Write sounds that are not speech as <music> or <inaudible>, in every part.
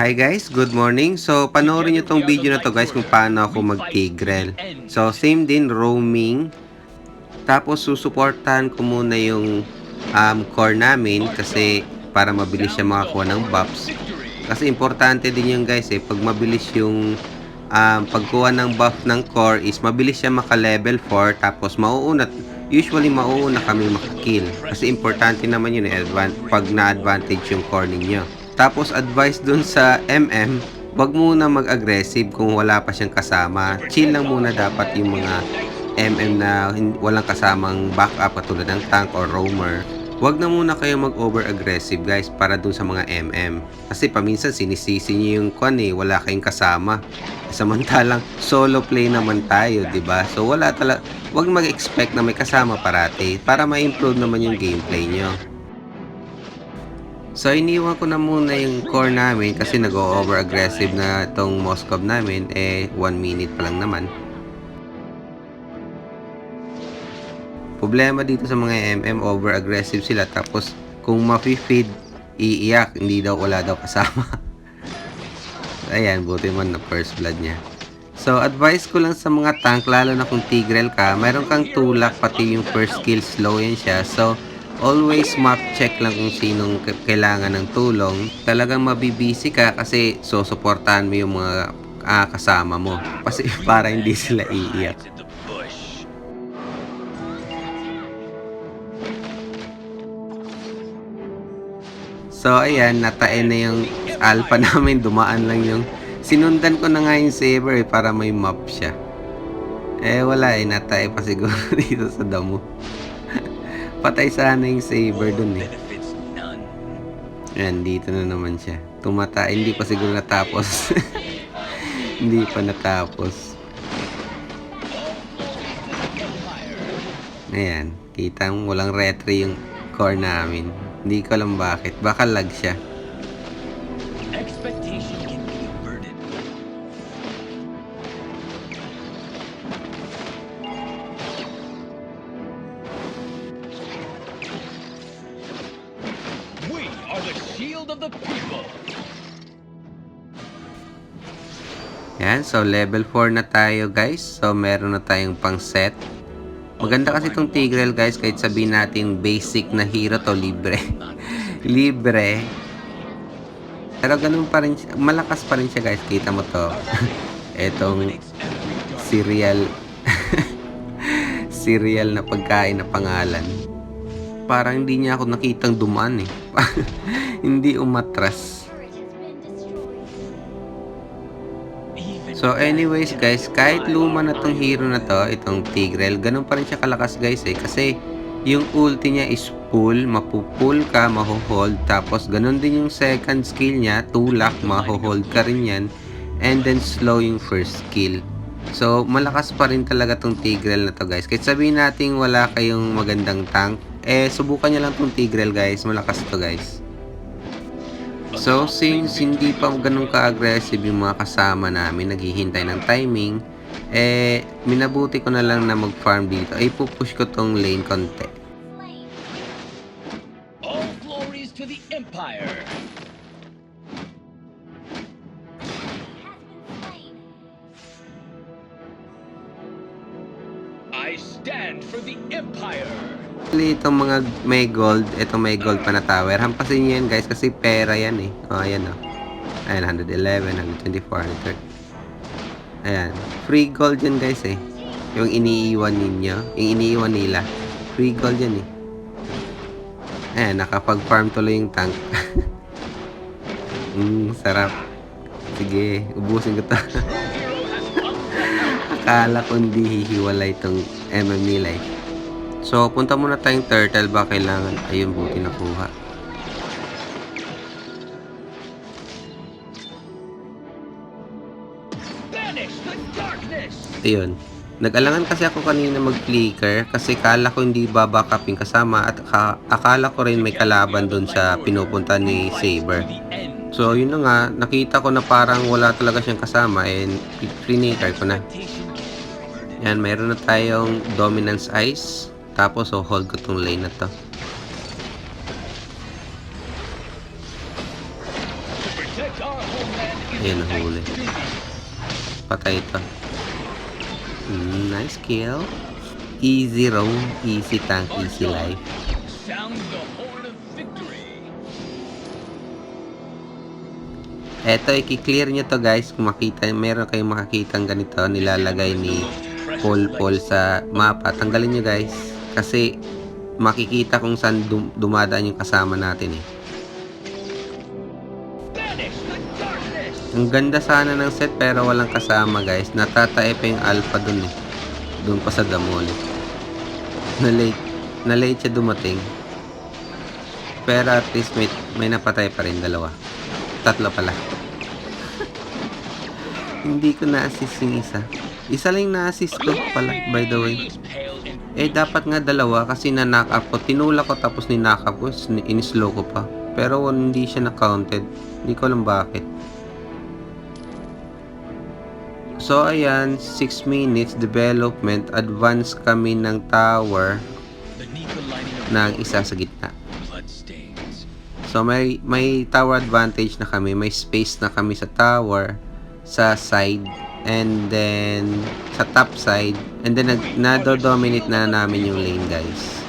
Hi guys, good morning. So, panoorin nyo tong video na to guys kung paano ako mag-tigrel. So, same din, roaming. Tapos, susuportahan ko muna yung um, core namin kasi para mabilis siya makakuha ng buffs. Kasi importante din yun guys eh, pag mabilis yung um, pagkuha ng buff ng core is mabilis siya maka-level 4 tapos mauuna, usually mauuna kami makakill. Kasi importante naman yun eh, advan- pag na-advantage yung core ninyo. Tapos advice dun sa MM, wag muna mag-aggressive kung wala pa siyang kasama. Chill lang muna dapat yung mga MM na walang kasamang backup katulad ng tank or roamer. Huwag na muna kayo mag-over-aggressive guys para dun sa mga MM. Kasi paminsan sinisisi niyo yung kwan eh, wala kayong kasama. Samantalang solo play naman tayo, 'di ba? So wala talaga, huwag mag-expect na may kasama parati para ma-improve naman yung gameplay nyo. So iniwan ko na muna yung core namin kasi nag-over aggressive na itong Moskov namin eh 1 minute pa lang naman. Problema dito sa mga MM over aggressive sila tapos kung ma-feed iiyak hindi daw wala daw kasama. <laughs> Ayan, buti man na first blood niya. So, advice ko lang sa mga tank, lalo na kung Tigrel ka, meron kang tulak, pati yung first skill, slow yan siya. So, always map check lang kung sinong kailangan ng tulong. Talagang mabibisi ka kasi susuportahan mo yung mga ah, kasama mo. Kasi <laughs> para hindi sila iiyak. So, ayan, natae na yung alpha namin. Dumaan lang yung... Sinundan ko na nga yung saber eh, para may map siya. Eh, wala eh. Natae pa siguro <laughs> dito sa damo. Patay sana yung saber dun eh. Ayan, dito na naman siya. Tumata, hindi pa siguro natapos. <laughs> hindi pa natapos. Ayan, kita mo walang retry yung core namin. Hindi ko alam bakit. Baka lag siya. Shield of the people. Yan, so level 4 na tayo guys. So meron na tayong pang set. Maganda kasi itong Tigrel guys, kahit sabihin natin basic na hero to, libre. <laughs> libre. Pero ganun pa rin siya, malakas pa rin siya guys, kita mo to. <laughs> Etong cereal, cereal <laughs> na pagkain na pangalan. Parang hindi niya ako nakitang dumaan eh. Hindi umatras. So anyways guys, kahit luma na tong hero na to, itong Tigrel, ganun pa rin siya kalakas guys eh. Kasi yung ulti niya is full, mapupull ka, maho-hold. Tapos ganun din yung second skill niya, tulak, maho-hold ka rin yan. And then slow yung first skill. So malakas pa rin talaga tong Tigrel na to guys. Kahit sabihin natin wala kayong magandang tank, eh subukan niya lang tong Tigrel guys, malakas to guys. So, since hindi pa ganun ka-aggressive yung mga kasama namin, naghihintay ng timing, eh, minabuti ko na lang na mag-farm dito. Ay, pupush ko tong lane konti. I stand for the Empire. Itong mga may gold, itong may gold pa na tower, hampasin nyo yan guys kasi pera yan eh. O, oh, ayan o. Ayan, 111, 124, 130. Ayan. Free gold yan guys eh. Yung iniiwan ninyo, yung iniiwan nila. Free gold yan eh. Ayan, nakapag-farm tuloy yung tank. <laughs> mm, sarap. Sige, ubusin ko to. <laughs> Akala ko hindi hihiwalay itong MM eh. So, punta muna tayong turtle ba kailangan? Ayun, buti nakuha. Ayun. Nag-alangan kasi ako kanina mag-flicker kasi kala ko hindi babakapin kasama at ka- akala ko rin may kalaban doon sa pinupunta ni Saber. So, yun na nga, nakita ko na parang wala talaga siyang kasama and flicker ko na. Yan, meron na tayong dominance ice. Tapos, so hold ko tong lane na to. Ayan, duty. Patay ito. Mm, nice kill. Easy roam, easy tank, easy life. Eto, i-clear nyo to guys. Kung makita, meron kayong makakitang ganito, nilalagay ni Paul sa mapa. Tanggalin nyo guys. Kasi makikita kung saan dum- dumadaan yung kasama natin eh. Ang ganda sana ng set pero walang kasama guys. Natatae yung alpha dun eh. Dun pa sa damo ulit. Na-late. Na-late siya dumating. Pero at least may, may napatay pa rin dalawa. Tatlo pala. <laughs> Hindi ko na-assist yung isa. Isa lang na-assist ko pala by the way. Eh dapat nga dalawa kasi na-knock up ko. Tinulak ko tapos ni-knock up ko. In-slow ko pa. Pero hindi siya na-counted. Hindi ko alam bakit. So ayan, 6 minutes development, advance kami ng tower ng isa sa gitna. So may may tower advantage na kami, may space na kami sa tower sa side and then sa top side and then nado-dominate na namin yung lane guys.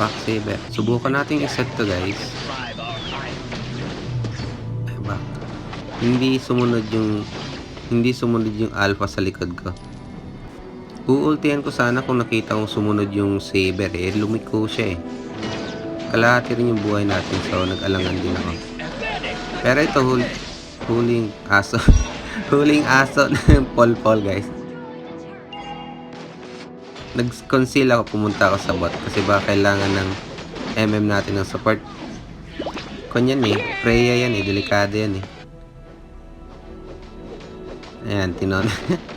Back saber. Subukan natin i-set to guys. Ay. Hindi sumunod yung hindi sumunod yung alpha sa likod ko. Uultihan ko sana kung nakita kong sumunod yung saber eh. Lumiko siya eh. Kalahati rin yung buhay natin so nag-alangan din ako. Pero ito hul huling aso. <laughs> huling aso ng Paul Paul guys. Nag-conceal ako pumunta ako sa bot kasi baka kailangan ng MM natin ng support. Kunyan eh, Freya yan eh, delikado yan eh. Ayan, tinon.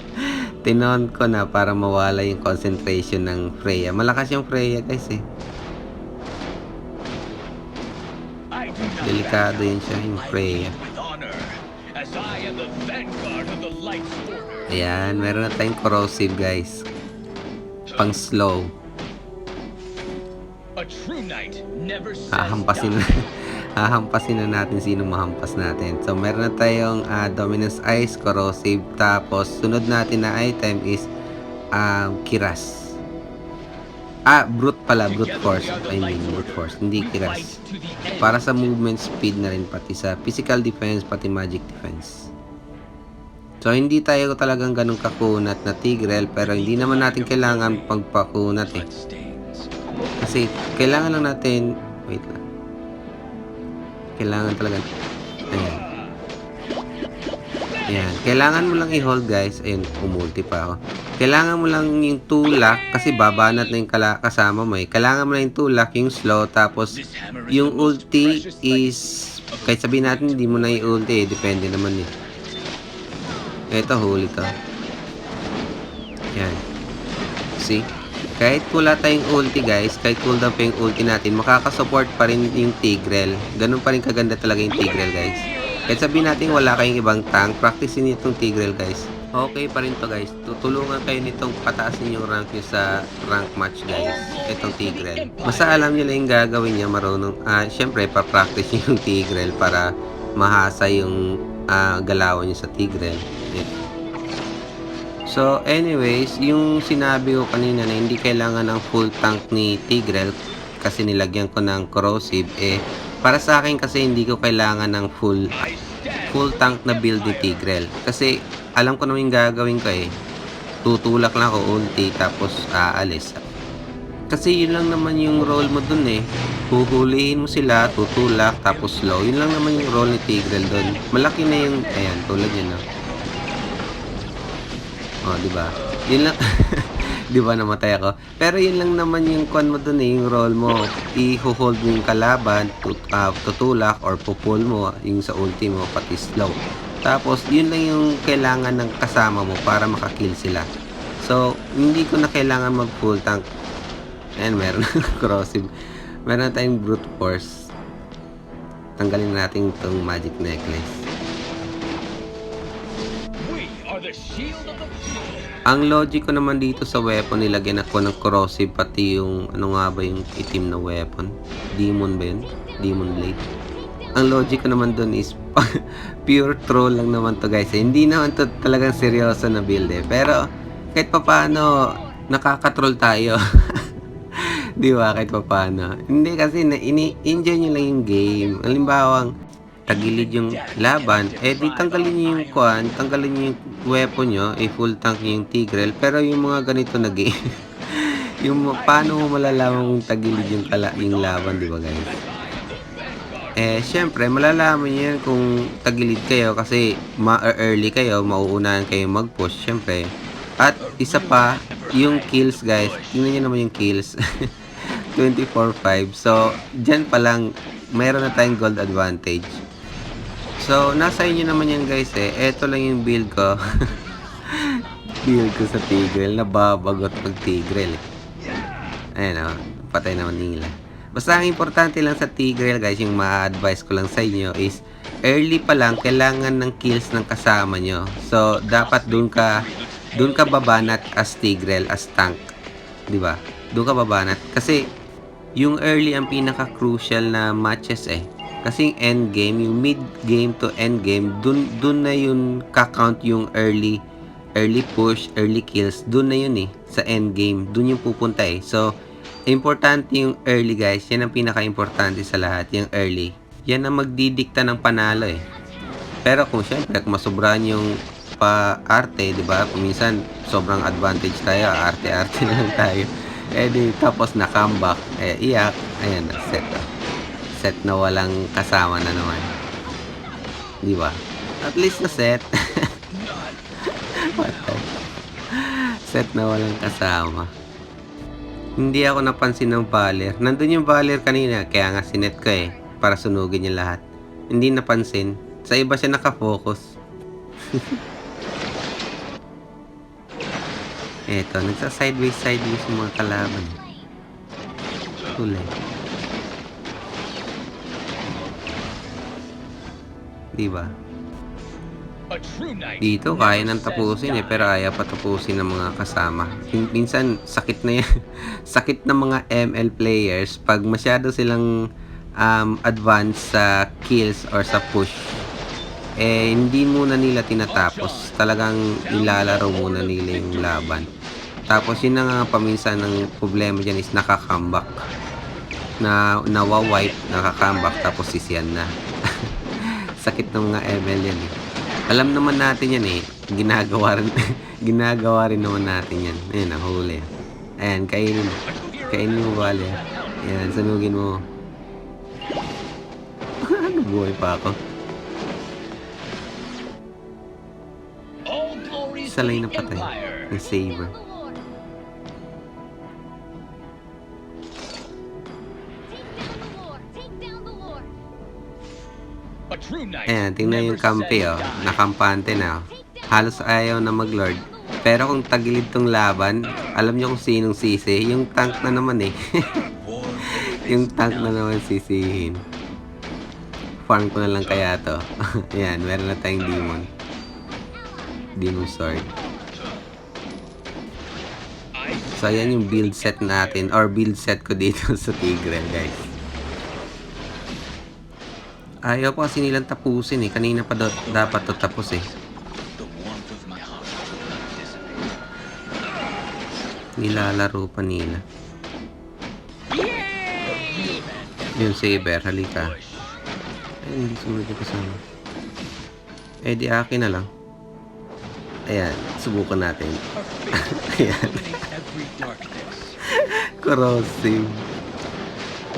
<laughs> tinon ko na para mawala yung concentration ng Freya. Malakas yung Freya guys eh. Delikado yun siya, yung Freya. Ayan, meron na tayong corrosive guys. Pang slow. Hahampasin na. <laughs> hahampasin na natin sino mahampas natin. So, meron na tayong ah, Dominus Ice, Corrosive. Tapos, sunod natin na item is um, Kiras. Ah, Brute pala. Brute Force. I mean, Brute Force. Hindi Kiras. Para sa movement speed na rin, pati sa physical defense, pati magic defense. So, hindi tayo talagang ganun kakunat na Tigrel, pero hindi naman natin kailangan pagpakunat eh. Kasi kailangan lang natin, wait lang. Kailangan talaga, ayan. Ayan, kailangan mo lang i-hold guys. Ayun, umulti pa ako. Kailangan mo lang yung tulak kasi babanat na yung kasama mo eh. Kailangan mo lang yung tulak, yung slow, tapos yung ulti is, kahit sabihin natin hindi mo na i-ulti eh. Depende naman eh. Ito, huli to. Yan. See? Kahit wala tayong ulti guys, kahit cooldown pa yung ulti natin, makakasupport pa rin yung Tigrel. Ganun pa rin kaganda talaga yung Tigrel guys. Kahit sabihin natin wala kayong ibang tank, practicein niyo itong Tigrel guys. Okay pa rin to guys. Tutulungan kayo nitong pataasin yung rank nyo sa rank match guys. Itong Tigrel. Basta alam nyo lang yung gagawin niya marunong. Ah, syempre pa-practice yung Tigrel para mahasa yung ah, galawan nyo sa Tigrel. Ito. So, anyways, yung sinabi ko kanina na hindi kailangan ng full tank ni Tigrel kasi nilagyan ko ng corrosive, eh, para sa akin kasi hindi ko kailangan ng full full tank na build ni Tigrel. Kasi alam ko naman yung gagawin ko eh. Tutulak lang ako ulti tapos aalis. Kasi yun lang naman yung role mo dun eh. Huhulihin mo sila, tutulak, tapos slow. Yun lang naman yung role ni Tigrel dun. Malaki na yung, ayan, tulad yun no. Oh, di ba? Yun lang, <laughs> Di ba namatay ako? Pero yun lang naman yung kwan mo dun eh, yung role mo. I-hold mo yung kalaban, tut ah, tutulak or pupul mo yung sa ulti mo, pati slow. Tapos, yun lang yung kailangan ng kasama mo para makakill sila. So, hindi ko na kailangan mag full tank. Ayan, meron <laughs> crossing. Meron na tayong brute force. Tanggalin natin itong magic necklace. Ang logic ko naman dito sa weapon, nilagyan ako ng corrosive pati yung ano nga ba yung itim na weapon. Demon ba yun? Demon blade. Ang logic ko naman dun is <laughs> pure troll lang naman to guys. Hindi naman to talagang seryoso na build eh. Pero kahit papaano nakaka-troll tayo. <laughs> Di ba? Kahit papaano. Hindi kasi na, ini-enjoy nyo lang yung game. Halimbawa, tagilid yung laban, eh di tanggalin nyo yung kuan, tanggalin nyo yung weapon nyo, eh full tank nyo yung Tigreal, pero yung mga ganito na game, <laughs> yung paano mo malalaman kung tagilid yung, kala, yung laban, di ba guys? Eh, syempre, malalaman nyo yan kung tagilid kayo kasi ma-early kayo, mauunahan kayo mag-push, syempre. At isa pa, yung kills guys, tingnan nyo naman yung kills. <laughs> 24-5. So, dyan pa lang, mayroon na tayong gold advantage. So, nasa inyo naman yan guys eh. Ito lang yung build ko. <laughs> build ko sa Tigreal. Nababagot pag Tigreal eh. Ayan o. Patay naman nila. Basta ang importante lang sa Tigreal guys, yung ma-advise ko lang sa inyo is early pa lang, kailangan ng kills ng kasama nyo. So, dapat dun ka dun ka babanat as Tigreal, as tank. 'Di ba? Doon ka babanat. Kasi, yung early ang pinaka-crucial na matches eh. Kasi end game, yung mid game to end game, dun, dun na yun kakount yung early early push, early kills, dun na yun eh, sa end game. Dun yung pupunta eh. So, importante yung early guys. Yan ang pinaka-importante sa lahat, yung early. Yan ang magdidikta ng panalo eh. Pero kung syempre, kung masobrahan yung pa-arte, di ba? Kung minsan, sobrang advantage tayo, arte-arte <laughs> na lang tayo. Eh di, tapos na comeback, eh iyak, ayan na, set na. Set na walang kasama na naman. Di ba? At least na set. <laughs> Patay. set na walang kasama. Hindi ako napansin ng Valer. Nandun yung Valer kanina, kaya nga sinet ko eh, para sunugin niya lahat. Hindi napansin. Sa iba siya nakafocus. <laughs> Eto, nagsa sideways yung mga kalaban. Tulay. Diba? Dito, kaya nang tapusin eh, pero ayaw pa tapusin ng mga kasama. Min- Minsan, sakit na yan. <laughs> sakit ng mga ML players pag masyado silang um, advanced sa kills or sa push. Eh, hindi muna nila tinatapos. Talagang ilalaro muna nila yung laban. Tapos, yun nga paminsan ng problema dyan is nakakambak. Na nawawipe, nakakambak, tapos sisiyan na. <laughs> sakit ng mga ML yan eh. Alam naman natin yan eh. Ginagawa rin, <laughs> ginagawa rin naman natin yan. Ayan, nahuli. Ayan, kainin. Kainin mo bale. Ayan, sanugin mo. <laughs> ano buhay pa ako? Isa lang. Yung. A true knight. Ayan, tingnan yung kampi oh. Nakampante na oh. Halos ayaw na mag-lord. Pero kung tagilid tong laban, alam nyo kung sinong sisi. Yung tank na naman eh. <laughs> yung tank na naman sisihin. Farm ko na lang kaya to. <laughs> Ayan, meron na tayong demon. I So, ayan yung build set natin or build set ko <laughs> dito sa Tigreal, guys. Ayaw pa kasi nilang tapusin eh. Kanina pa do- dapat to tapos eh. Nilalaro pa nila. Yung saber, halika. Ay, hindi sumunod yung kasama. Eh, di akin na lang. Ayan, subukan natin. <laughs> Ayan. Corrosive.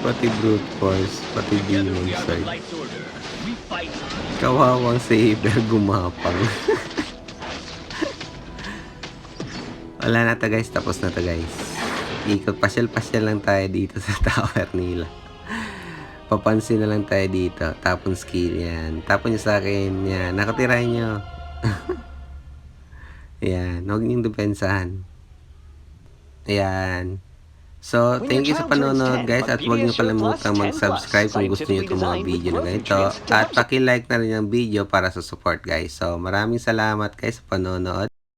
Pati brute force, pati demon sword. Kawawang saber gumapang. <laughs> Wala na to guys, tapos na to guys. Ikot, pasyal-pasyal lang tayo dito sa <laughs> tower nila. Papansin na lang tayo dito. Tapon skill yan. Tapon nyo sa akin. Yan. Nakatirahin nyo. Yan. Huwag niyong depensahan. Ayan. So, thank you sa panonood guys at huwag niyo kalimutang mag-subscribe kung gusto niyo itong mga video na ganito at paki-like na rin yung video para sa support guys. So, maraming salamat guys sa panonood.